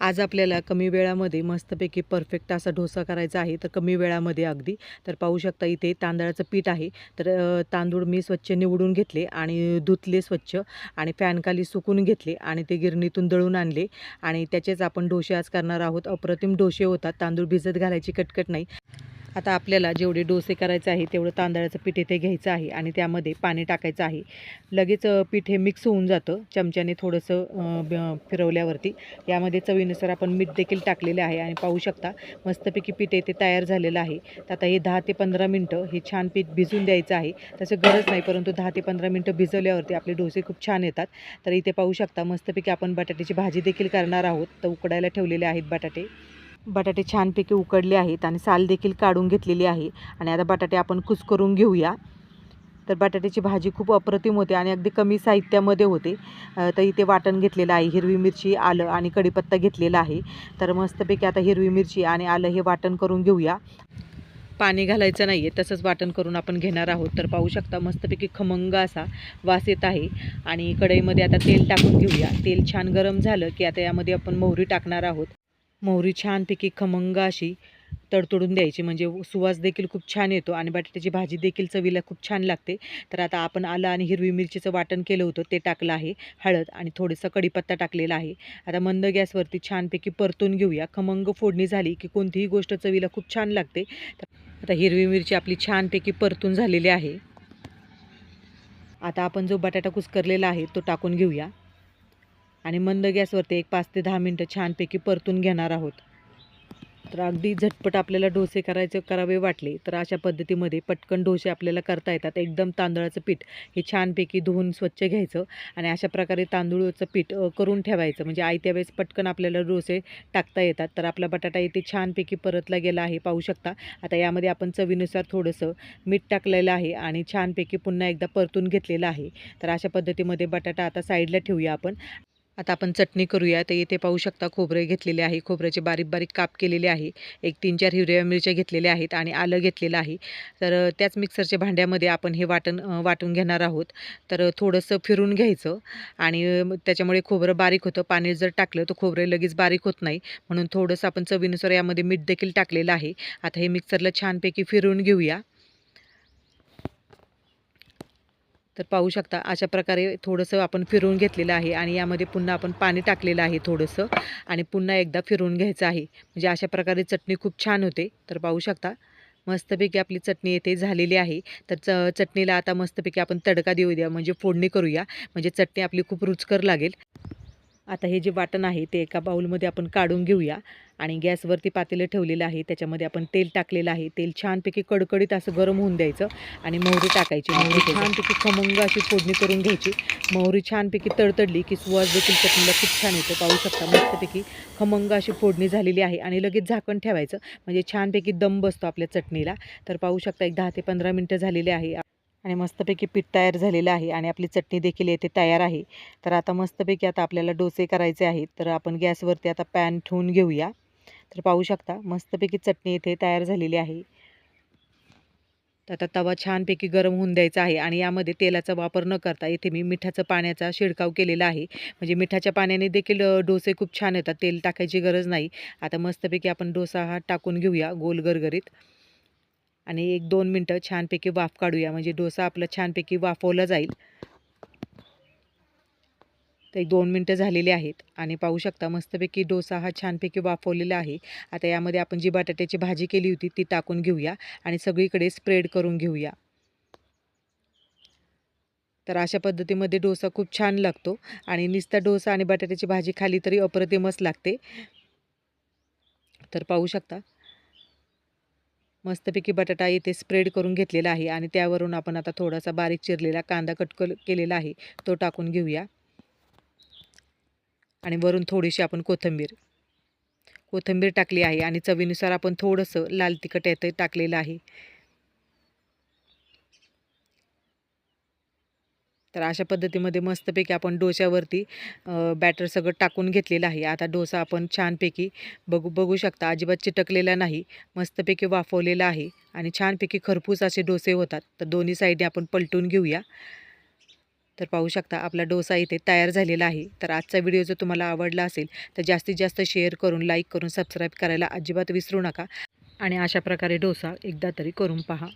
आज आपल्याला कमी वेळामध्ये मस्तपैकी परफेक्ट असा डोसा करायचा आहे. तर कमी वेळामध्ये अगदी. तर पाहू शकता इथे तांदळाचं पीठ आहे. तर तांदूळ मी स्वच्छ निवडून घेतले आणि धुतले स्वच्छ आणि फॅनखाली सुकून घेतले आणि ते गिरणीतून दळून आणले. आणि त्याचेच आपण डोसे आज करणार आहोत. अप्रतिम डोसे होतात. तांदूळ भिजत घालायची कटकट नाही. आता आपल्याला जेवढे डोसे करायचे आहे तेवढं तांदळाचं पीठ इथे घ्यायचं आहे आणि त्यामध्ये पाणी टाकायचं आहे. लगेच पीठ हे मिक्स होऊन जातं चमच्याने थोडंसं ब- फिरवल्यावरती. यामध्ये चवीनुसार आपण मीठ देखील टाकलेले आहे आणि पाहू शकता मस्तपैकी पीठ इथे तयार झालेलं आहे. तर आता हे दहा ते पंधरा मिनटं हे छान पीठ भिजून द्यायचं आहे. तसं गरज नाही परंतु दहा ते पंधरा मिनटं भिजवल्यावरती आपले डोसे खूप छान येतात. तर इथे पाहू शकता मस्तपैकी आपण बटाट्याची भाजी देखील करणार आहोत. तर उकडायला ठेवलेले आहेत बटाटे. बटाटे छानपैकी उकडले आहेत आणि साल देखील काढून घेतलेली आहे. आणि आता बटाटे आपण कुस्करून घेऊया. तर बटाट्याची भाजी खूप अप्रतिम होते आणि अगदी कमी साहित्यामध्ये होते. तर इथे वाटण घेतलेलं आहे हिरवी मिरची आलं आणि कढीपत्ता घेतलेला आहे. तर मस्तपैकी आता हिरवी मिरची आणि आलं हे वाटण करून घेऊया. पाणी घालायचं नाही आहे तसंच वाटण करून आपण घेणार आहोत. तर पाहू शकता मस्तपैकी खमंग असा वास येत आहे. आणि कढईमध्ये आता तेल टाकून घेऊया. तेल छान गरम झालं की आता यामध्ये आपण मोहरी टाकणार आहोत. मोहरी छानपैकी खमंग अशी तडतडून द्यायची. म्हणजे सुवास देखील खूप छान येतो आणि बटाट्याची भाजी देखील चवीला खूप छान लागते. तर आता आपण आलं आणि हिरवी मिरचीचं वाटण केलं होतं ते टाकलं आहे हळद आणि थोडंसं कढीपत्ता टाकलेला आहे. आता मंद गॅसवरती छानपैकी परतून घेऊया. खमंग फोडणी झाली की कोणतीही गोष्ट चवीला खूप छान लागते. आता हिरवी मिरची आपली छानपैकी परतून झालेली आहे. आता आपण जो बटाटा कुस्करलेला आहे तो टाकून घेऊया. आणि मंद गॅसवरती एक पाच ते दहा मिनटं छानपैकी परतून घेणार आहोत. तर अगदी झटपट आपल्याला डोसे करायचे करावे वाटले तर अशा पद्धतीमध्ये पटकन डोसे आपल्याला करता येतात. एकदम तांदळाचं पीठ हे छानपैकी धुवून स्वच्छ घ्यायचं आणि अशा प्रकारे तांदूळचं पीठ करून ठेवायचं. म्हणजे आयत्या वेळेस पटकन आपल्याला डोसे टाकता येतात. तर आपला बटाटा इथे छानपैकी परतला गेला आहे पाहू शकता. आता यामध्ये आपण चवीनुसार थोडंसं मीठ टाकलेलं आहे आणि छानपैकी पुन्हा एकदा परतून घेतलेलं आहे. तर अशा पद्धतीमध्ये बटाटा आता साईडला ठेवूया आपण. आता आपण चटणी करूया. तर इथे पाहू शकता खोबरे घेतलेले आहे. खोबऱ्याचे बारीक बारीक काप केलेले आहे. एक तीन चार हिरव्या मिरच्या घेतलेल्या आहेत आणि आलं घेतलेलं आहे. तर त्याच मिक्सरच्या भांड्यामध्ये आपण हे वाटण वाटून घेणार आहोत. तर थोडंसं फिरून घ्यायचं आणि त्याच्यामुळे खोबरं बारीक होतं. पाणी जर टाकलं तर खोबरं लगेच बारीक होत नाही. म्हणून थोडंसं आपण चवीनुसार यामध्ये मीठ देखील टाकलेलं आहे. आता हे मिक्सरला छानपैकी फिरवून घेऊया. तर पाहू शकता अशा प्रकारे थोडंसं आपण फिरवून घेतलेलं आहे आणि यामध्ये पुन्हा आपण पाणी टाकलेलं आहे थोडंसं आणि पुन्हा एकदा फिरवून घ्यायचं आहे. म्हणजे अशा प्रकारे चटणी खूप छान होते. तर पाहू शकता मस्तपैकी आपली चटणी येथे झालेली आहे. तर च चटणीला आता मस्तपैकी आपण तडका देऊ द्या म्हणजे फोडणी करूया. म्हणजे चटणी आपली खूप रुचकर लागेल. आता हे जे वाटण आहे ते एका बाऊलमध्ये आपण काढून घेऊया. आणि गॅसवरती पातेलं ठेवलेलं आहे. त्याच्यामध्ये आपण तेल टाकलेलं आहे. तेल छानपैकी कडकडीत असं गरम होऊन द्यायचं आणि मोहरी टाकायची. मोहरी छानपैकी खमंग अशी फोडणी करून घ्यायची. मोहरी छानपैकी तडतडली की सुवास देखील चटणीला खूप छान येतो. पाहू शकता मस्तपैकी खमंग अशी फोडणी झालेली आहे आणि लगेच झाकण ठेवायचं. म्हणजे छानपैकी दम बसतो आपल्या चटणीला. तर पाहू शकता एक दहा ते पंधरा मिनटं झालेली आहे. आणि मस्तपैकी पीठ तयार झालेलं आहे आणि आपली चटणी देखील येथे तयार आहे. तर आता मस्तपैकी आता आपल्याला डोसे करायचे आहेत. तर आपण गॅसवरती आता पॅन ठेवून घेऊया. तर पाहू शकता मस्तपैकी चटणी इथे तयार झालेली आहे. तर आता तवा छानपैकी गरम होऊन द्यायचा आहे आणि यामध्ये तेलाचा वापर न करता इथे मी मिठाचं पाण्याचा शिडकाव केलेला आहे. म्हणजे मिठाच्या पाण्याने देखील डोसे खूप छान येतात. तेल टाकायची गरज नाही. आता मस्तपैकी आपण डोसा हा टाकून घेऊया गोल गरगरीत. आणि एक दोन मिनटं छानपैकी वाफ काढूया. म्हणजे डोसा आपला छानपैकी वाफवला जाईल. तर एक दोन मिनटं झालेली आहेत. आणि पाहू शकता मस्तपैकी डोसा हा छानपैकी वाफवलेला आहे. आता यामध्ये आपण जी बटाट्याची भाजी केली होती ती टाकून घेऊया आणि सगळीकडे स्प्रेड करून घेऊया. तर अशा पद्धतीमध्ये डोसा खूप छान लागतो. आणि नुसता डोसा आणि बटाट्याची भाजी खाली तरी अप्रतिमच लागते. तर पाहू शकता मस्तपैकी बटाटा इथे स्प्रेड करून घेतलेला आहे आणि त्यावरून आपण आता थोडासा बारीक चिरलेला कांदा कट केलेला आहे. तो टाकून घेऊया. आणि वरून थोडीशी आपण कोथिंबीर. कोथिंबीर टाकली आहे आणि चवीनुसार आपण थोडंसं लाल तिखट येतं टाकलेलं आहे. तर अशा पद्धतीमध्ये मस्तपैकी आपण डोश्यावरती बॅटर सगळं टाकून घेतलेलं आहे. आता डोसा आपण छानपैकी बघू बघू शकता. अजिबात चिटकलेला नाही. मस्तपैकी वाफवलेला आहे आणि छानपैकी खरपूस असे डोसे होतात. तर दोन्ही साईडने आपण पलटून घेऊया. तर पाहू शकता आपला डोसा इथे तयार झालेला आहे. तर आजचा व्हिडिओ जर तुम्हाला आवडला असेल तर जास्तीत जास्त शेअर करून लाईक करून सबस्क्राईब करायला अजिबात विसरू नका. आणि अशा प्रकारे डोसा एकदा तरी करून पहा.